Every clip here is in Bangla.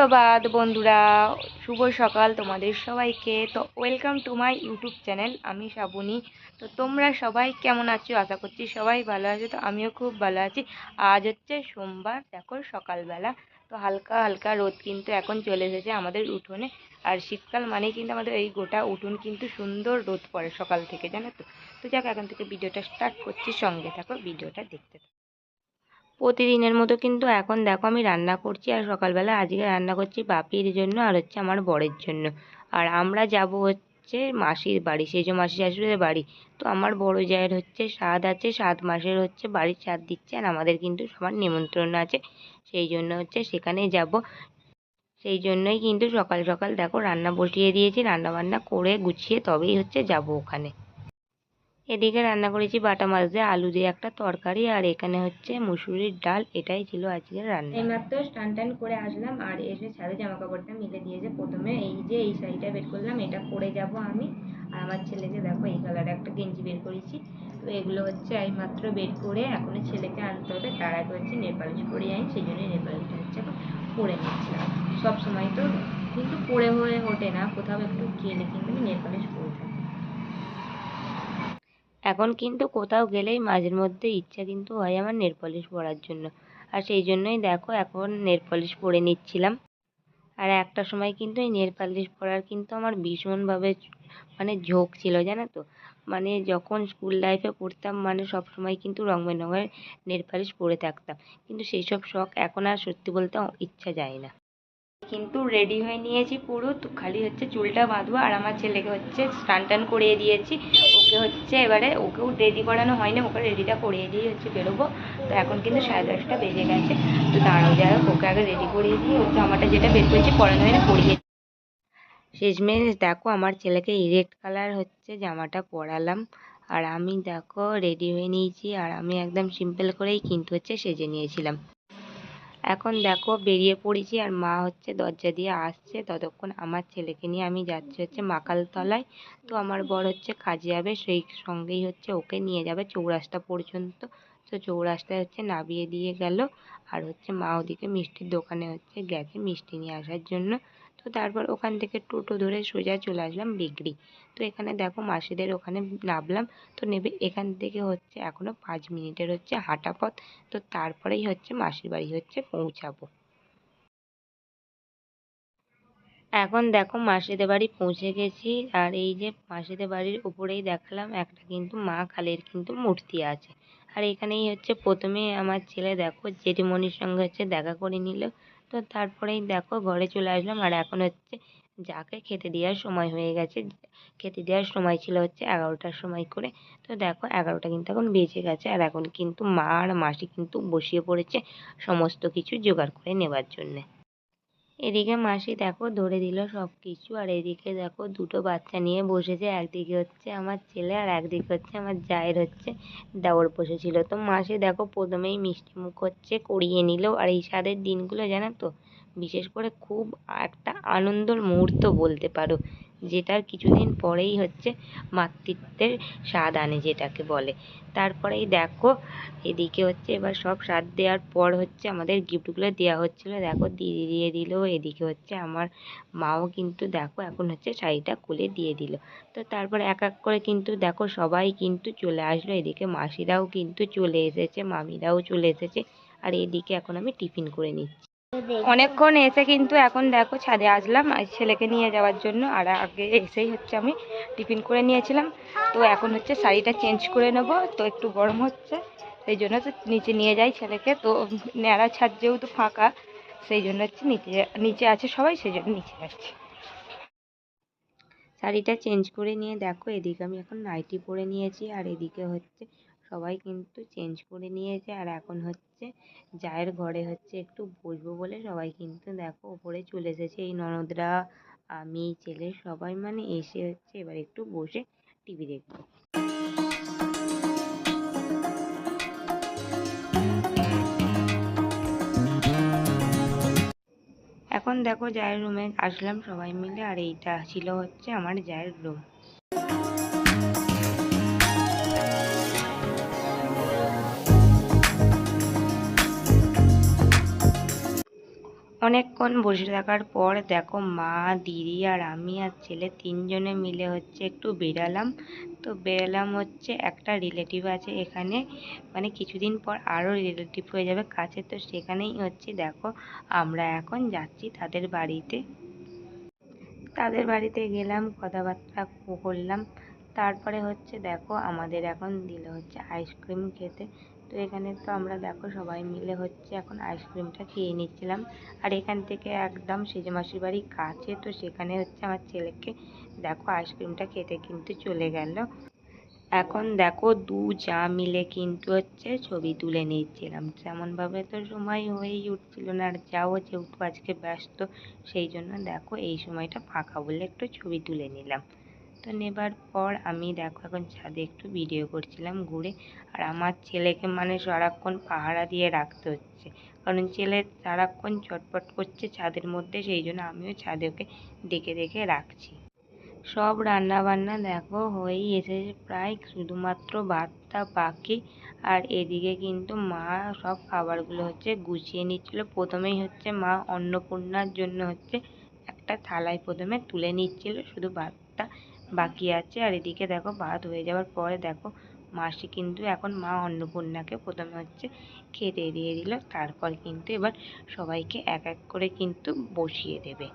সুপ্রভাত বন্ধুরা, শুভ সকাল তোমাদের সবাইকে। তো welcome to my YouTube channel আমি শ্রাবণী তো তোমরা সবাই কেমন আছো? আশা করছি সবাই ভালো আছো। তো আমিও খুব ভালো আছি। আজ হচ্ছে সোমবার, দেখো সকালবেলা। তো হালকা হালকা রোদ কিন্তু এখন চলে এসেছে আমাদের উঠোনে। আর শীতকাল মানেই কিন্তু আমাদের এই গোটা উঠোন কিন্তু সুন্দর রোদ পড়ে সকাল থেকে, জানো তো? তো যাক, এখন থেকে ভিডিওটা স্টার্ট করছি সঙ্গে থাকো ভিডিওটা দেখতে থাকো। প্রতিদিনের মতো কিন্তু এখন দেখো আমি রান্না করছি আর সকালবেলা আজকে রান্না করছি বাপির জন্য আর হচ্ছে আমার বরের জন্য। আর আমরা যাব হচ্ছে মাসির বাড়ি সেই যে মাসি শাশুড়ির বাড়ি। তো আমার বড় জায়ের হচ্ছে স্বাদ আছে সাত মাসের হচ্ছে বাড়ির স্বাদ দিচ্ছে আর আমাদের কিন্তু সবার নিমন্ত্রণ আছে। সেই জন্য হচ্ছে সেখানে যাব। সেই জন্যই কিন্তু সকাল সকাল দেখো রান্না বসিয়ে দিয়েছি রান্না বান্না করে গুছিয়ে তবেই হচ্ছে যাব ওখানে। এদিকে রান্না করেছি বাটা মাছ দিয়ে আলু দিয়ে একটা তরকারি, আর এখানে হচ্ছে মুসুরির ডাল, এটাই ছিল আজকের রান্না। এইমাত্র স্টান টান করে আসলাম, আর এসে ছাদে জামা কাপড়টা মিলে দিয়েছে প্রথমে। এই যে এই শাড়িটা বের করলাম, এটা পরে যাব আমি। আর আমার ছেলেকে দেখো, এই কালারে একটা গেঞ্জি বের করেছি। তো এগুলো হচ্ছে এই মাত্র বের করে এখন ছেলেকে আনতে হবে। তার আগে হচ্ছে নেপালিশ পরে যাই সেই জন্যই নেপালিশটা হচ্ছে পরে নিচ্ছিলাম। সব সময় তো কিন্তু পরে হয়ে ওঠে না, কোথাও একটু গেলে কিন্তু আমি নেপালিশ পরে থাকি। এখন কিন্তু কোথাও গেলেই মাঝের মধ্যে ইচ্ছা কিন্তু হয় আমার নেল পলিশ পরার জন্য। আর সেই জন্যই দেখো এখন নেল পলিশ পরে নিচ্ছিলাম। আর একটা সময় কিন্তু এই নেল পালিশ পরার কিন্তু আমার ভীষণভাবে মানে ঝোঁক ছিল, জানো তো? মানে যখন স্কুল লাইফে পড়তাম মানে সব সময় কিন্তু রং বেরঙের নেল পালিশ পরে থাকতাম। কিন্তু সেই সব শখ এখন আর সত্যি বলতে ইচ্ছা যায় না। কিন্তু রেডি হয়ে নিয়েছি পুরো। তো খালি হচ্ছে চুলটা বাঁধবো আর আমার ছেলেকে হচ্ছে স্নান টান করিয়ে দিয়েছি। ওকে হচ্ছে এবারে ওকেও রেডি করানো হয়নি, ওকে রেডিটা করিয়ে দিয়ে হচ্ছে বেরোবো। তো এখন কিন্তু সাড়ে দশটা বেজে গেছে। তো দাঁড়ানো যাই হোক, ওকে আগে রেডি করিয়ে দিয়ে ওর জামাটা যেটা বের করেছি পরানো হয় না পরিয়ে শেষমেশ দেখো, আমার ছেলেকে রেড কালার হচ্ছে জামাটা পরালাম। আর আমি দেখো রেডি হয়ে নিয়েছি। আর আমি একদম সিম্পল করেই কিন্তু হচ্ছে সেজে নিয়েছিলাম। এখন দেখো বেরিয়ে পড়েছি আর মা হচ্ছে দরজা দিয়ে আসছে। ততক্ষণ আমার ছেলেকে নিয়ে আমি যাচ্ছি হচ্ছে মাকালতলায়। তো আমার বর হচ্ছে কাজে যাবে, সেই সঙ্গেই হচ্ছে ওকে নিয়ে যাবে চৌরাস্তা পর্যন্ত। তো চৌরাস্তায় হচ্ছে নামিয়ে দিয়ে গেল। আর হচ্ছে মা ওদিকে মিষ্টির দোকানে হচ্ছে গেছে মিষ্টি নিয়ে আসার জন্য। তো তারপর ওখান থেকে টোটো ধরে সোজা চলে আসলাম বিগড়ি তো এখানে দেখো মাসিদের ওখানে নামলাম। তো নেবে, এখান থেকে হচ্ছে এখনও পাঁচ মিনিটের হচ্ছে হাঁটা পথ। তো তারপরেই হচ্ছে মাসির বাড়ি হচ্ছে পৌঁছাবো। এখন দেখো মাসিদের বাড়ি পৌঁছে গেছি। আর এই যে মাসিদের বাড়ির উপরেই দেখলাম একটা কিন্তু মা কালীর কিন্তু মূর্তি আছে। আর এখানেই হচ্ছে প্রথমে আমার ছেলে দেখো জেঠিমণির সঙ্গে হচ্ছে দেখা করে নিল। তো তারপরেই দেখো ঘরে চলে আসলাম। আর এখন হচ্ছে যাকে খেতে দেওয়ার সময় হয়ে গেছে, খেতে দেওয়ার সময় ছিল হচ্ছে এগারোটার সময় করে। তো দেখো এগারোটা কিন্তু এখন বেজে গেছে। আর এখন কিন্তু মা আর মাসি কিন্তু বসিয়ে পড়েছে সমস্ত কিছু জোগাড় করে নেওয়ার জন্যে। এদিকে মাসি দেখো ধরে দিল সব কিছু আর এদিকে দেখো দুটো বাচ্চা নিয়ে বসেছে, একদিকে হচ্ছে আমার ছেলে আর একদিকে হচ্ছে আমার জায়ের হচ্ছে দেওর বসেছিল। তো মাসি দেখো প্রথমেই মিষ্টি মুখ হচ্ছে করিয়ে নিল, আর এই স্বাদের দিনগুলো জানো তো, বিশেষ করে খুব একটা আনন্দর মুহূর্ত বলতে পারো। যেটার কিছুদিন পরেই হচ্ছে মাতৃত্বের স্বাদ আনে যেটাকে বলে। তারপরেই দেখো, এদিকে হচ্ছে এবার সব স্বাদ দেওয়ার পর হচ্ছে আমাদের গিফটগুলো দেওয়া হচ্ছিল। দেখো, দিদি দিয়ে দিল, এদিকে হচ্ছে আমার মাও কিন্তু দেখো এখন হচ্ছে শাড়িটা খুলে দিয়ে দিল। তো তারপর এক এক করে কিন্তু দেখো সবাই কিন্তু চলে আসলো। এদিকে মাসিরাও কিন্তু চলে এসেছে, মামিরাও চলে এসেছে। আর এদিকে এখন আমি টিফিন করে নিচ্ছি। অনেকক্ষণ এসে কিন্তু এখন দেখো ছাদে আসলাম ছেলেকে নিয়ে যাওয়ার জন্য। আর আগে এসেই হচ্ছে আমি টিফিন করে নিয়েছিলাম। তো এখন হচ্ছে শাড়িটা চেঞ্জ করে নেব, তো একটু গরম হচ্ছে, সেই জন্য তো নিচে নিয়ে যাই ছেলেকে। তো ন্যাড়া ছাদ যেহেতু ফাঁকা, সেই জন্য হচ্ছে নিচে নিচে আছে সবাই, সেই জন্য নিচে যাচ্ছে। শাড়িটা চেঞ্জ করে নিয়ে দেখো, এদিকে আমি এখন নাইটি পরে নিয়েছি, আর এদিকে হচ্ছে সবাই কিন্তু চেঞ্জ করে নিয়েছে। আর এখন হচ্ছে জায়ের ঘরে হচ্ছে একটু বসবো বলে সবাই কিন্তু দেখো ওপরে চলে এসেছে। এই ননদরা, আমি, ছেলে সবাই মানে এসে হচ্ছে এবার একটু বসে টিভি দেখব। এখন দেখো জায়ের রুমে আসলাম সবাই মিলে। আর এইটা ছিল হচ্ছে আমার জায়ের রুম অনেকক্ষণ বসে থাকার পর দেখো মা, দিদি আর আমি আর ছেলে তিনজনে মিলে হচ্ছে একটু বেরালাম তো বেরালাম হচ্ছে একটা রিলেটিভ আছে এখানে। মানে কিছুদিন পর আরও রিলেটিভ হয়ে যাবে কাছে। তো সেখানেই হচ্ছে দেখো আমরা এখন যাচ্ছি তাদের বাড়িতে। তাদের বাড়িতে গেলাম, কথাবার্তা করলাম। তারপরে হচ্ছে দেখো আমাদের এখন দিল হচ্ছে আইসক্রিম খেতে। তো এখানে তো আমরা দেখো সবাই মিলে হচ্ছে এখন আইসক্রিমটা খেয়ে নিচ্ছিলাম। আর এখান থেকে একদম সেজে মাসির বাড়ি কাছে, তো সেখানে হচ্ছে আমার ছেলেকে দেখো আইসক্রিমটা খেতে কিন্তু চলে গেল। এখন দেখো দু যা মিলে কিন্তু হচ্ছে ছবি তুলে নিচ্ছিলাম। তেমনভাবে তো সময় হয়েই উঠছিল না, আর যাও যেহেতু আজকে ব্যস্ত, সেই জন্য দেখো এই সময়টা ফাঁকা বলে একটু ছবি তুলে নিলাম। তো নেবার পর আমি দেখো এখন ছাদে একটু ভিডিও করছিলাম ঘুরে। আর আমার ছেলেকে মানে সারাক্ষণ পাহারা দিয়ে রাখতে হচ্ছে। কারণ ছেলে সারাক্ষণ চটপট করছে ছাদের মধ্যে, সেই জন্য আমিও ছাদে ওকে ডেকে ডেকে রাখছি। সব রান্না বান্না দেখো হয়েই এসেছে প্রায়, শুধুমাত্র ভাতটা বাকি। আর এদিকে কিন্তু মা সব খাবারগুলো হচ্ছে গুছিয়ে নিচ্ছিল। প্রথমেই হচ্ছে মা অন্নপূর্ণার জন্য হচ্ছে একটা থালায় প্রথমে তুলে নিচ্ছিল, শুধু ভাতটা। বাকি আছে। আর এদিকে দেখো, ভাত হয়ে যাওয়ার পরে দেখো, মাসি কিন্তু এখন মা অন্নপূর্ণাকে প্রথমে হচ্ছে খেতে দিয়ে দিল। তারপর কিন্তু এবার সবাইকে এক এক করে কিন্তু বসিয়ে দেবে।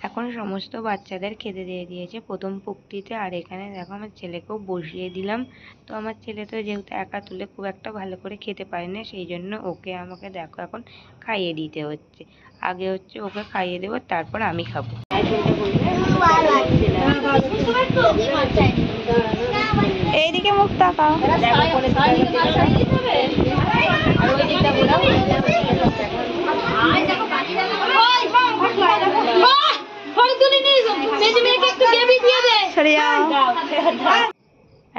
এখন সমস্ত বাচ্চাদের খেতে দিয়ে দিয়েছে। প্রথম পুক্তিতে আর এখানে দেখো, আমার ছেলেকেও বসিয়ে দিলাম। তো আমার ছেলে তো যেহেতু একা তুলে খুব একটা ভালো করে খেতে পারে না, সেই জন্য ওকে আমাকে দেখো এখন খাইয়ে দিতে হচ্ছে। আগে হচ্ছে ওকে খাইয়ে দেবো, তারপর আমি খাব। এইদিকে মুখ তাকাও।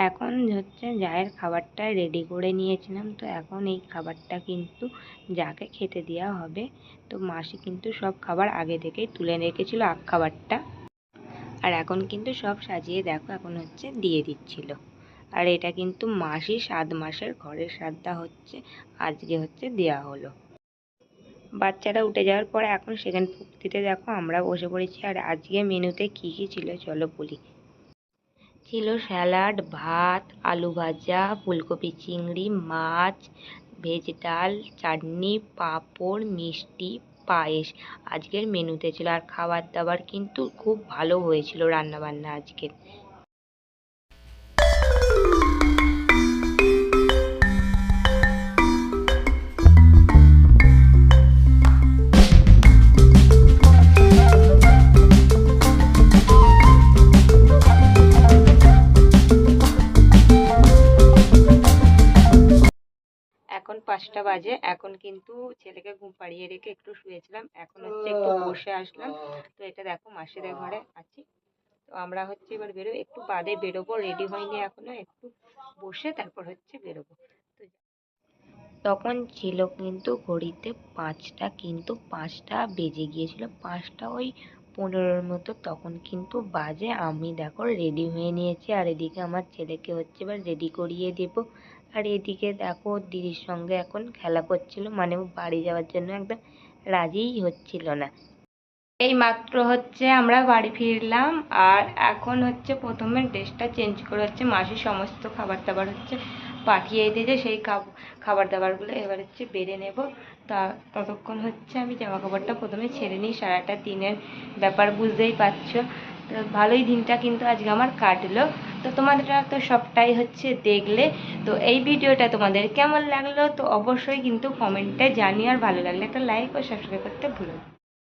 এখন হচ্ছে জায়ের খাবারটা রেডি করে নিয়েছিলাম, তো এখন এই খাবারটা কিন্তু যাকে খেতে দেওয়া হবে, তো মাসি কিন্তু সব খাবার আগে থেকেই তুলে রেখেছিল আগ খাবারটা। আর এখন কিন্তু সব সাজিয়ে দেখো, এখন হচ্ছে দিয়ে দিচ্ছিল। আর এটা কিন্তু মাসি সাত মাসের ঘরের শ্রাদ্ধা হচ্ছে, আজকে হচ্ছে দেওয়া হলো। বাচ্চারা উঠে যাওয়ার পর এখন সেখানে ফুক্তিতে দেখো আমরা বসে পড়েছি। আর আজকে মেনুতে কী কী ছিল চলো বলি। ছিল স্যালাড, ভাত, আলু ভাজা, ফুলকপি চিংড়ি, মাছ, ভেজ ডাল, চাটনি, পাঁপড়, মিষ্টি পায়েস। আজকের মেনুতে ছিল আর খাবার দাবার কিন্তু খুব ভালো হয়েছিল রান্নাবান্না আজকের। পাঁচটা বাজে। এখন কিন্তু ছেলেকে ঘুম পাড়িয়ে রেখে একটু শুয়েছিলাম। এখন হচ্ছে একটু বসে আসলাম। তো এটা দেখো মাসিদের ঘরে আছি। তো আমরা হচ্ছে এবার বেরো একটু বাদে বেরোবো রেডি হয়নি এখনও একটু বসে তারপর হচ্ছে বেরোবো। তো তখন ছিল কিন্তু ঘড়িতে পাঁচটা কিন্তু পাঁচটা বেজে গিয়েছিল। পাঁচটা ওই পনেরোর মতো তখন কিন্তু বাজে। আমি দেখো রেডি হয়ে নিয়েছি আর এদিকে আমার ছেলেকে হচ্ছে এবার রেডি করিয়ে দেবো। আর এদিকে দেখো দিদির সঙ্গে এখন খেলা করছিল মানে ও বাড়ি যাওয়ার জন্য একদম রাজিই হচ্ছিল না। এই মাত্র হচ্ছে আমরা বাড়ি ফিরলাম আর এখন হচ্ছে প্রথমে ড্রেসটা চেঞ্জ করে হচ্ছে মাসি সমস্ত খাবার দাবার হচ্ছে পাঠিয়ে দিয়েছে, সেই খাব- খাবার দাবারগুলো এবার হচ্ছে বেড়ে নেব। তা ততক্ষণ হচ্ছে আমি জামা কাপড়টা প্রথমে ছেড়ে নিই, সারাটা দিনের ব্যাপার বুঝতেই পারছ। ভালোই দিনটা কিন্তু আজকে আমার কাটলো। তো তোমাদেরটা তো সবটাই হচ্ছে দেখলে। তো এই ভিডিওটা তোমাদের কেমন লাগল? তো অবশ্যই কিন্তু কমেন্টে জানিয়ে আর ভালো লাগলে একটা লাইক ও সাবস্ক্রাইব করতে ভুলো।